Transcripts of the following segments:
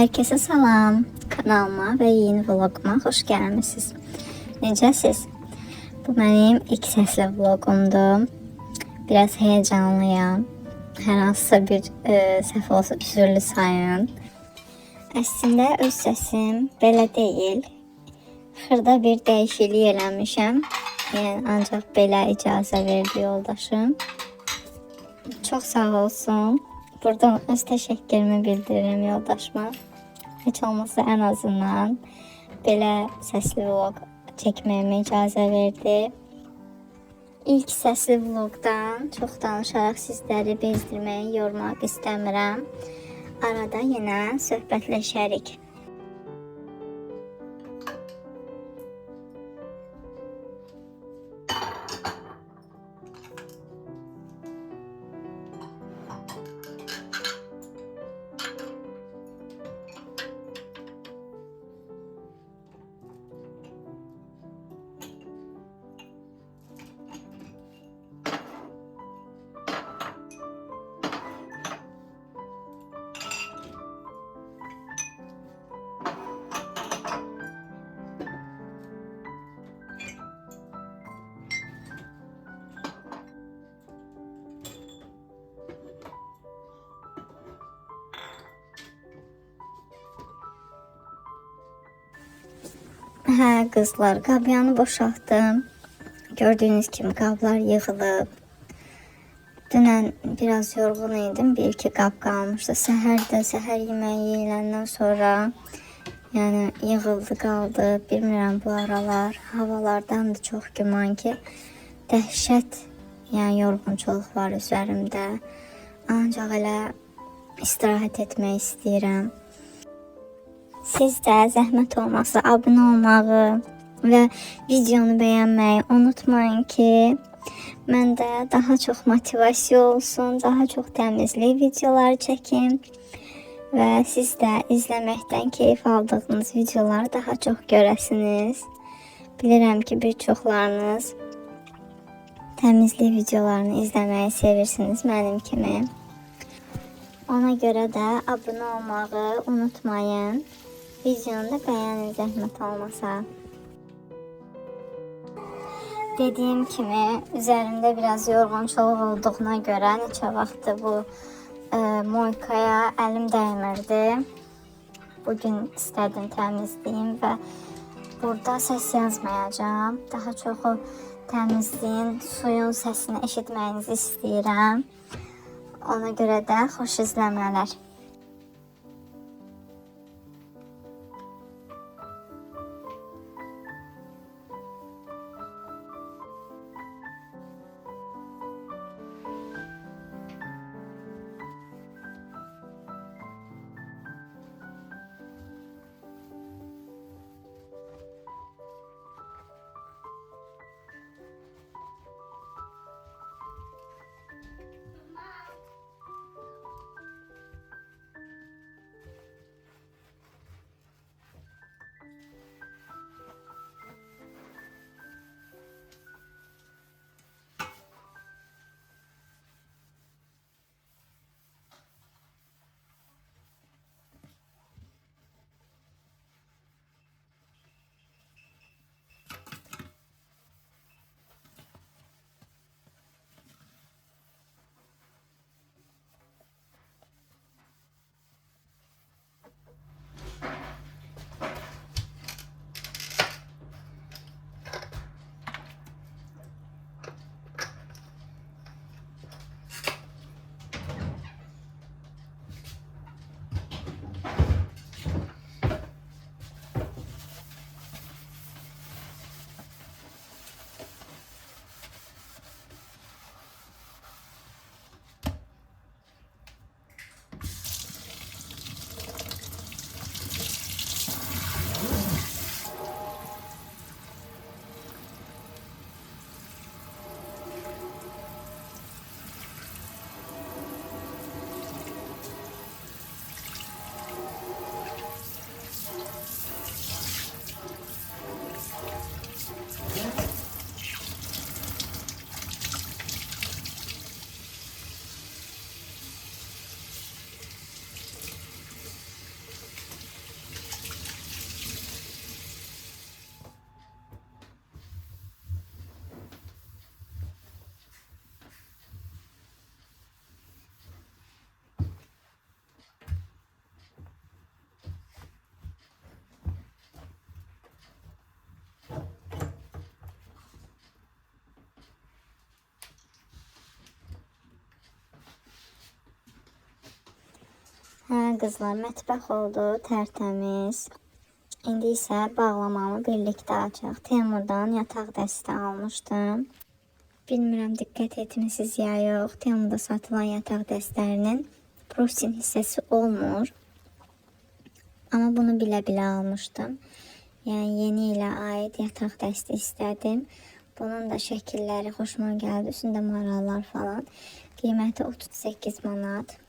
Herkese salam. Kanalıma ve yeni vloguma hoş gelmişsiniz. Necəsiz? Bu benim ilk sesli vlogumdu. Biraz heyecanlıyım. Hər hansısa bir e, səhv olsa üzürlü sayın. Əslində öz səsim belə deyil. Xırda bir dəyişiklik eləmişəm. Yəni ancaq belə icazə verdi yoldaşım. Çok sağ olsun. Buradan öz təşəkkürümü bildiririm yoldaşıma. Heç olmasa en azından belə səsli vlog çəkməyimə icazə verdi. İlk səsli vlogdan çox danışaraq sizləri bezdirməyi, yormaq istəmirəm. Arada yenə söhbətləşərik. Hə qızlar, qabyanı boşaltdım. Gördüyünüz kimi qablar yığılıb. Dünən biraz yorğun idim. Bir iki qab qalmışdı. Səhər də səhər yeməyi yeyiləndən sonra yəni yığıldı qaldı. Bilmirəm bu aralar havalardan da çox güman ki dəhşət yəni yorğunçuluq var üzərimdə. Ancaq elə istirahət etmək istəyirəm. Siz də zəhmət olmasa abunə olmağı və videonu bəyənməyi unutmayın ki, məndə daha çox motivasiya olsun, daha çox təmizlik videoları çəkim və siz də izləməkdən keyif aldığınız videoları daha çox görəsiniz. Bilirəm ki, bir çoxlarınız təmizlik videolarını izləməyi sevirsiniz mənim kimi. Ona görə də abunə olmağı unutmayın. Videonu da beğenin zəhmət olmasa. Dediyim kimi üzerimde biraz yorğunçuluq olduğuna görə neçə vaxtdır bu e, moykaya əlim dəymirdi. Bugün istədim təmizleyeyim və burada səs yazmayacağım. Daha çox o təmizliyin, suyun səsini eşitməyinizi istəyirəm. Ona görə də xoş izləmələr. Hə qızlar, mətbəx oldu, tərtəmiz. İndi isə bağlamamı birlikdə açaq. Temurdan yataq dəsti almışdım. Bilmirəm diqqət etmisiniz ya yox. Temuda satılan yataq dəstlərinin protein hissəsi olmur. Amma bunu bilə-bilə almışdım. Yəni yeni ilə aid yataq dəsti istədim. Bunun da şəkilləri xoşuma gəldi. Üstündə marallar falan. Qiyməti 38 manat.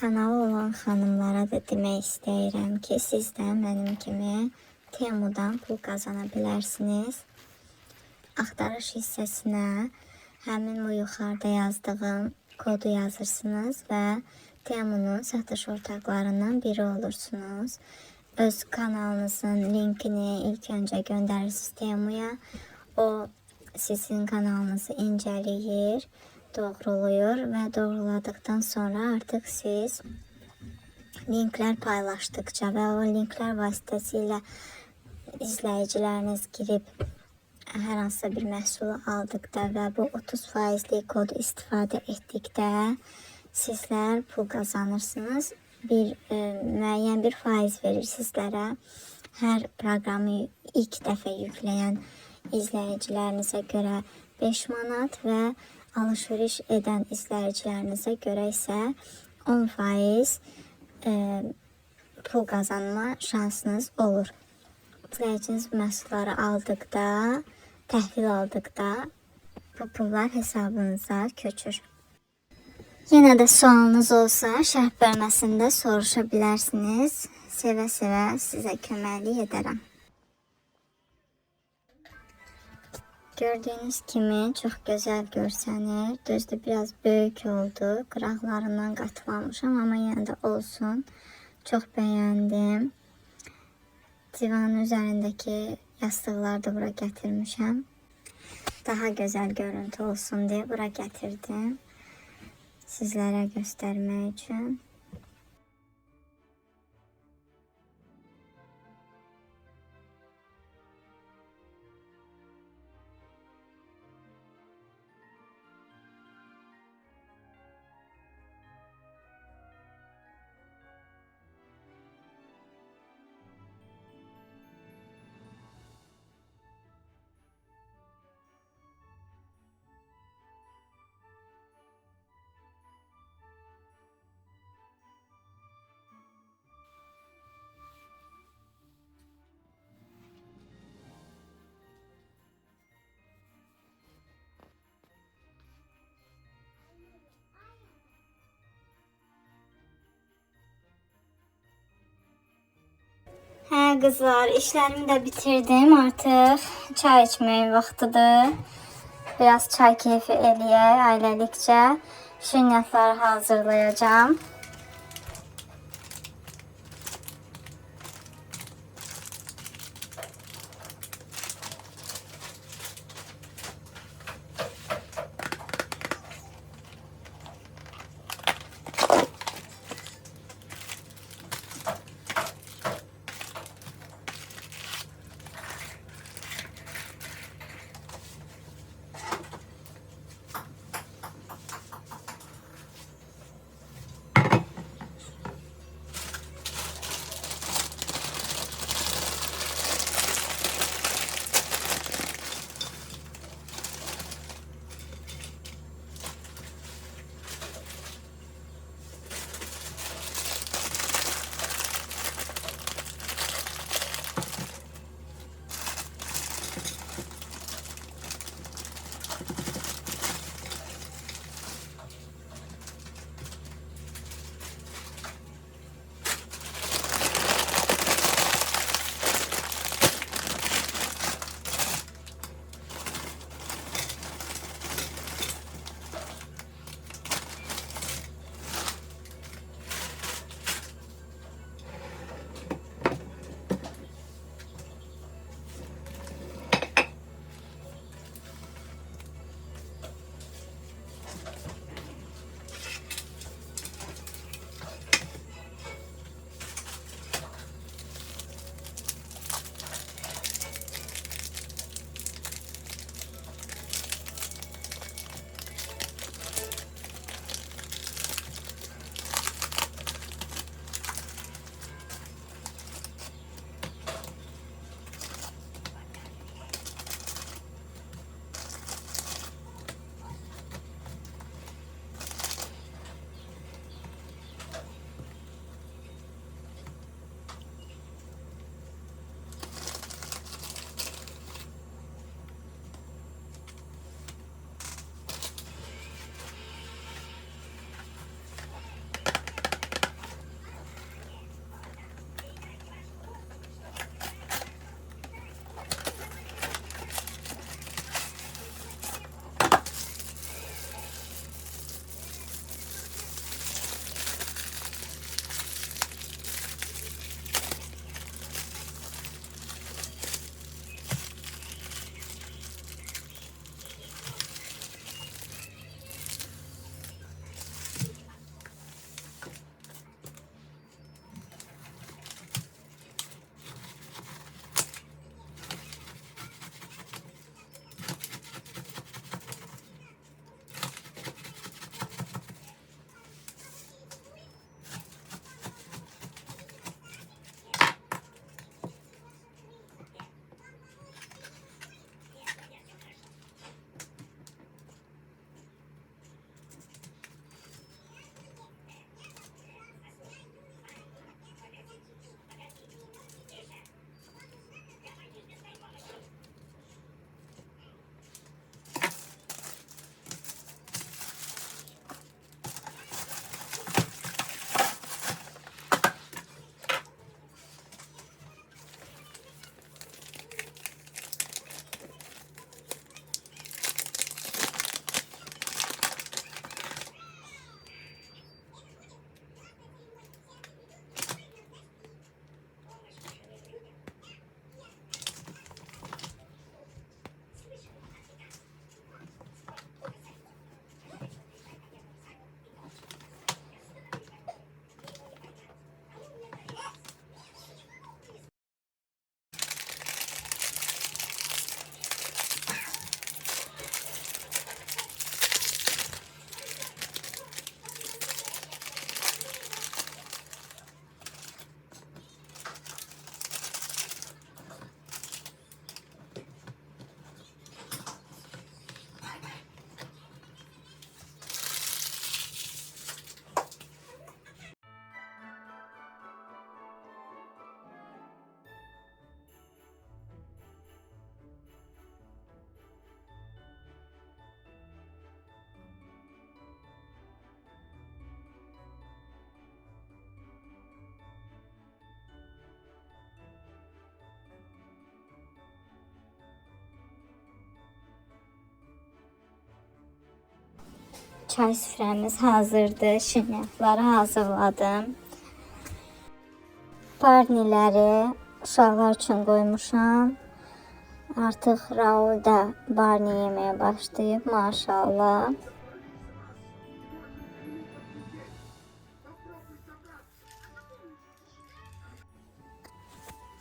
Kanalı olan xanımlara da demək istəyirəm ki, siz də mənim kimi Temudan pul qazana bilərsiniz. Axtarış hissəsinə həmin bu yuxarıda yazdığım kodu yazırsınız və Temunun satış ortaqlarından biri olursunuz. Öz kanalınızın linkini ilk öncə göndərirsiniz Temuya. O sizin kanalınızı incələyir, doğruluyur və doğruladıktan sonra artıq siz linklər paylaşdıkça və o linklər vasitəsilə izləyiciləriniz girib hər hansısa bir məhsulu aldıqda və bu 30 faizli kodu istifadə etdikdə sizlər pul qazanırsınız. Bir e, müəyyən bir faiz verir sizlərə. Hər proqramı ilk dəfə yükləyən izləyicilərinizə görə 5 manat və alış-veriş edən izləyicilərinizə görə isə 10 faiz e, pul qazanma şansınız olur. İzləyiciniz məhsulları aldıqda, təhvil aldıqda bu pullar hesabınıza köçür. Yenə də sualınız olsa şərh bölməsində soruşa bilərsiniz. Sevə-sevə sizə köməklik edərəm. Gördüğünüz kimi çok güzel görsənir. Düzdür biraz büyük oldu. Qıraqlarından qatlamışam ama yine de olsun. Çok beğendim. Divanın üzerindeki yastıqları da bura gətirmişəm. Daha güzel görüntü olsun diye bura gətirdim. Sizlərə göstərmək üçün. Hə qızlar, işlərimi də bitirdim artıq. Çay içmək vaxtıdır. Biraz çay keyfi eləyək ailəlikcə. Şirniyyatları hazırlayacağım. Çay süfrəmiz hazırdır. Şirniyyatları hazırladım. Barniləri uşaqlar üçün qoymuşam. Artıq Raul da barni yeməyə başlayıb maşallah.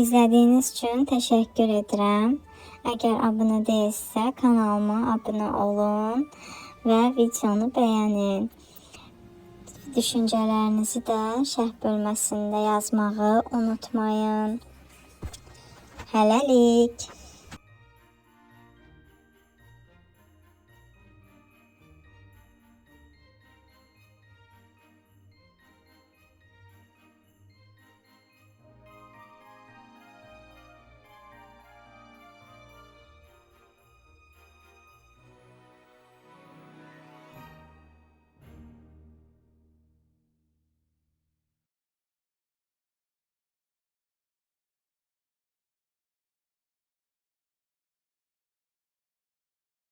İzlədiyiniz üçün təşəkkür edirəm. Əgər abunə deyilsə, kanalıma abunə olun və videonu bəyənin. Düşüncələrinizi də şərh bölməsində yazmağı unutmayın. Hələlik.